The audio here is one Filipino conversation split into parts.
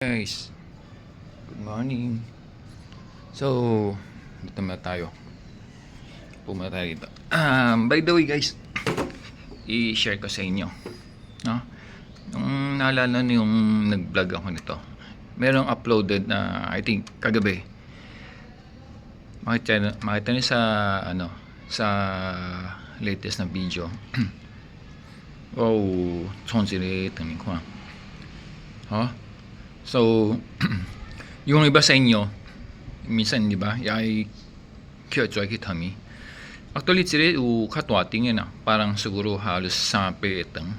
Guys, good morning. So, dito na tayo. Pumunta tayo dito. Um, by the way guys, i-share ko sa inyo. No? Nung naalala niyo yung nag-vlog ako nito, merong uploaded na, I think, kagabi. Makita, makita niyo sa, ano, sa latest na video. oh, 冲击的等情况。好。 So, yung iba sa inyo, minsan, di ba, ay kaya joy kita mi. Actually, sila u katwa tingin na, parang siguro halos sa petang.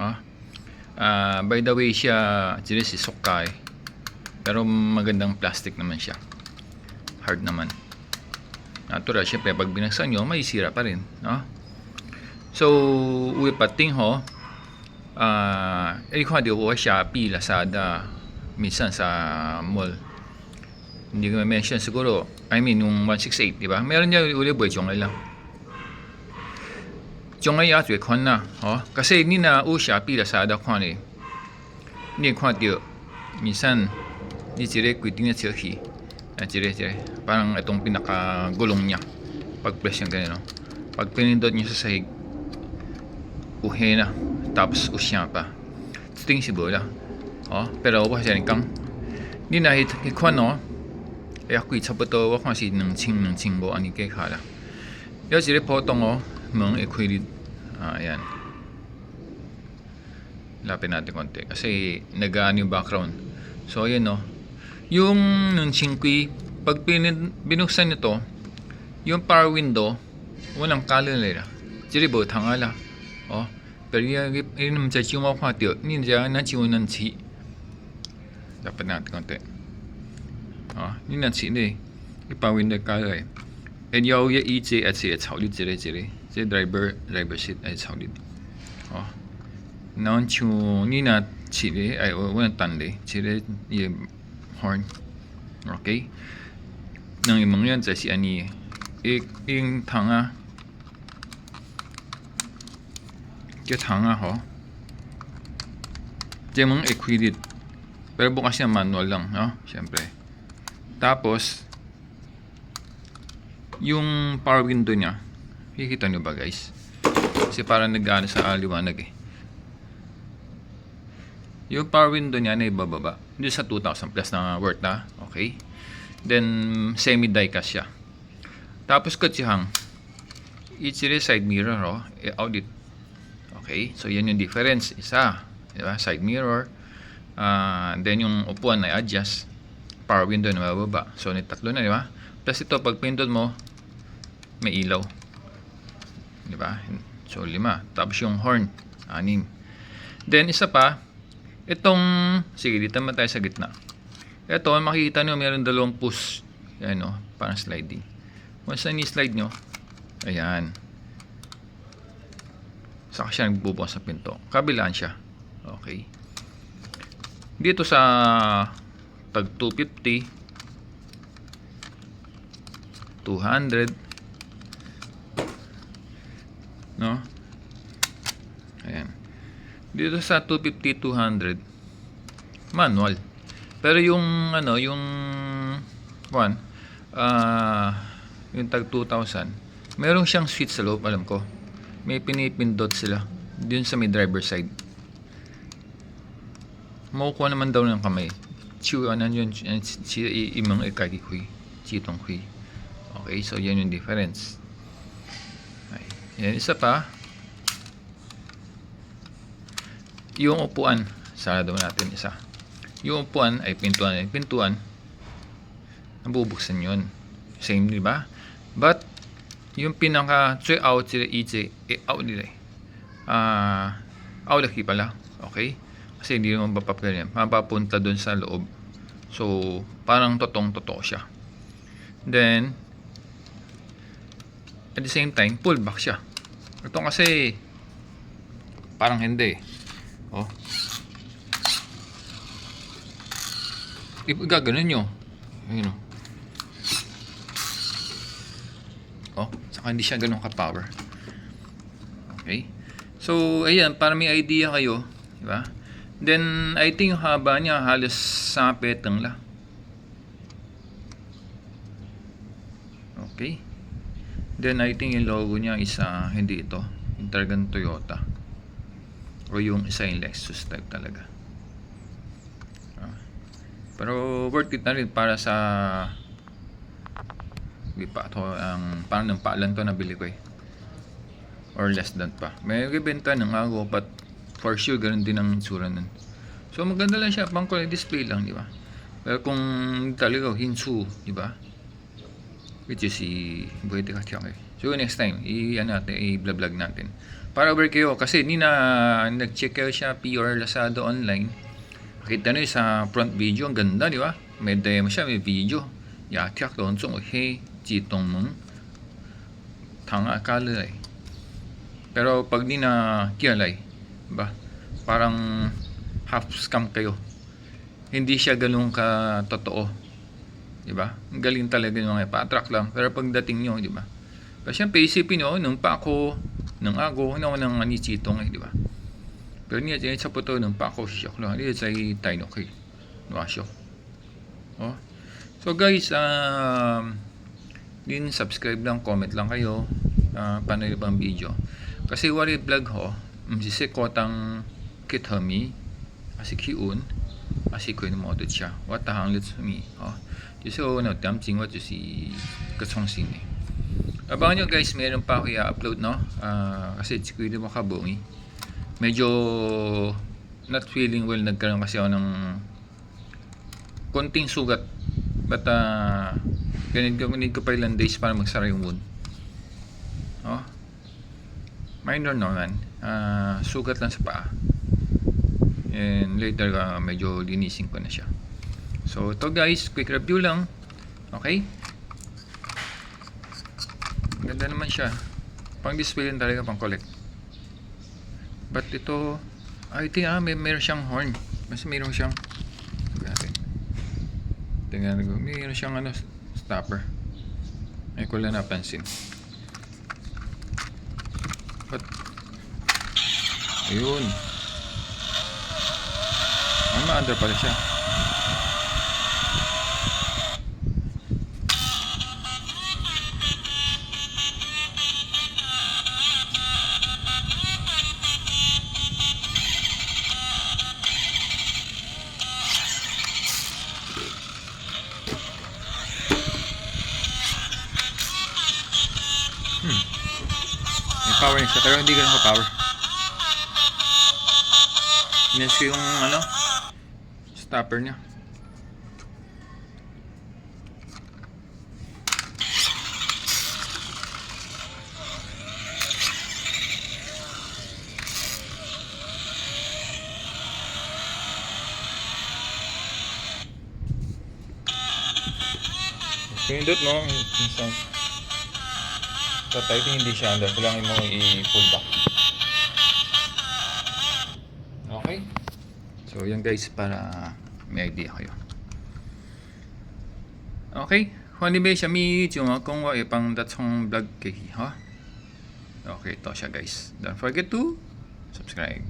Ha? Ah, by the way, siya, sila si Sokay. Pero magandang plastic naman siya. Hard naman. Natural, syempre, pag binagsan nyo, may sira pa rin. No? So, uwi pating ho, ah, uh, ikaw di ko Shopee, Lazada, minsan sa mall. Hindi ko ma-mention siguro. I mean, yung 168, di ba? Meron niya uli boy, chong lang. Chong ay atwe kon na. Oh? Kasi ni na u Shopee, Lazada kon eh. Ni kon dio. Minsan, ni jire kuiting na chilki. Ah, jire, jire. Parang itong pinaka-gulong niya. Pag-press yung ganyan, no? Pag pinindot niyo sa sahig, uhe na. Tapos usya pa. Tingin si bola. 哦，不然我想讲，你那迄迄款哦，哎呀贵差不多，我看是两千两千五安尼价卡啦。有一个普通哦，门会开哩，啊yan. Lapit natin konti kasi nag-ano yung background. So ayan no. Yung ng chingkwi, pag pinin, binuksan nito, yung power window, walang color nila. Jadi bo tangala. Oh, pero yung yung sa chiwa kwa tio, ni ja na chiwa nan chi. dapat natin konti oh, yun ang sini ipa-window cover eh and yaw ya i j at si at sao li jire jire si driver driver seat at sao li oh non chu ni na chỉ để ai ở bên tận để chỉ để ye horn. Ok. Nang yung mga yan sa si ani ik ing thang a cái thang a ho chỉ mong equidit Pero bukas niya manual lang, no? Siyempre. Tapos, yung power window niya, kikita nyo ba guys? Kasi parang nag-ano sa liwanag eh. Yung power window niya na ibababa. Hindi sa 2,000 plus na worth na. Okay. Then, semi-diecast siya. Tapos katsihang, ichire side mirror, oh, i-audit. Okay. So, yan yung difference. Isa, di ba? Side mirror. Uh, then, yung upuan na adjust. Power window na mababa. So, ni tatlo na, di ba? Plus ito, pag pindot mo, may ilaw. Di ba? So, lima. Tapos yung horn, anim. Then, isa pa, itong, sige, dito naman tayo sa gitna. Ito, makikita nyo, meron dalawang push. Yan, no? Parang sliding. Once na ni-slide nyo, ayan. Saka siya nagbubukas sa pinto. Kabilaan siya. Okay. Dito sa tag 250, 200 no? Ayan. Dito sa 250 200 manual. Pero yung ano yung one uh, yung tag 2000 meron siyang switch sa loob alam ko. May pinipindot sila dun sa may driver side makukuha naman daw ng kamay chiu ano yun si imang ikagi hui chitong hui Okay, so yan yung difference. Okay. Yan, isa pa. Yung upuan, sarado natin isa. Yung upuan ay pintuan. Ay pintuan, nabubuksan yun. Same, di ba? But, yung pinaka 最 out sila EJ, eh, out nila eh. Ah, uh, out pala. Okay? Kasi hindi naman papapagyan yan. Mapapunta dun sa loob. So, parang totong-totoo siya. Then, at the same time, pull back siya. Ito kasi, parang hindi. Oh. Gaganon nyo. Ayun oh. Oh, saka hindi siya ganun ka-power. Okay? So, ayan, para may idea kayo, di ba? Then, I think yung haba niya halos sa petang la. Okay. Then, I think yung logo niya isa, hindi ito. Yung talagang Toyota. O yung isa yung Lexus type talaga. Ah. Pero worth it na rin para sa Hindi pa to ang parang ng paalan to nabili ko eh. Or less than pa. May benta ng ago but for sure ganun din ang itsura nun. So maganda lang siya, pang kulay display lang, di ba? Pero kung talaga hinsu, di ba? Which is si Buhete Kachake. So next time, i-ano natin, i-vlog natin. Para over kayo, kasi ni na nag-check kayo siya or Lazada online. Kita nyo sa front video, ang ganda, di ba? May demo siya, may video. Ya, tiyak doon, so, hey, jitong mong tanga kalay. Pero pag di na kialay, ba? Parang half scam kayo. Hindi siya ganun ka totoo. 'Di ba? Ang galing talaga ng mga pa-attract lang. Pero pagdating nyo, 'di ba? Kasi siyempre isipin nyo, nung pa ako, nung ako, nung nang ani chitong eh, 'di ba? Pero niya dyan sa puto nung pa ako siya lang. Hindi sa tayo no kay. Nuasyo. Oh. So guys, um, din subscribe lang, comment lang kayo. Uh, paano yung bang video. Kasi wali vlog ho, 음지세 거당 게터미 아시 키운 아시 그는 모두 차 왔다 항 르츠미 어 디세오는 담징 와 주시 그 총신이 abangan nyo guys meron pa ako i-upload no uh, kasi chikuili mo kabungi medyo not feeling well nagkaroon kasi ako ng konting sugat but uh, ganit ko, ganit ko pa ilang days para magsara yung wound oh Minor naman. Ah, sugat lang sa paa. And later uh, medyo linisin ko na siya. So ito guys, quick review lang. Okay? Ganda naman siya. Pang display din talaga, pang collect. But ito, I think ah, may meron siyang horn. Mas meron siyang natin. Tingnan ko. Meron siyang ano, stopper. Ay ko lang napansin. But, ayun. Ay, ma-under pala siya. Hindi ganun ka-power. Inas ko yung ano, stopper niya. Pindot no, yung sound. So typing hindi siya under. Kailangan mo i-pull back. Okay? So yan guys para may idea kayo. Okay? 欢迎俾小咪就我讲我会帮得冲 vlog 嘅，哈？Okay, ito siya guys. Don't forget to subscribe.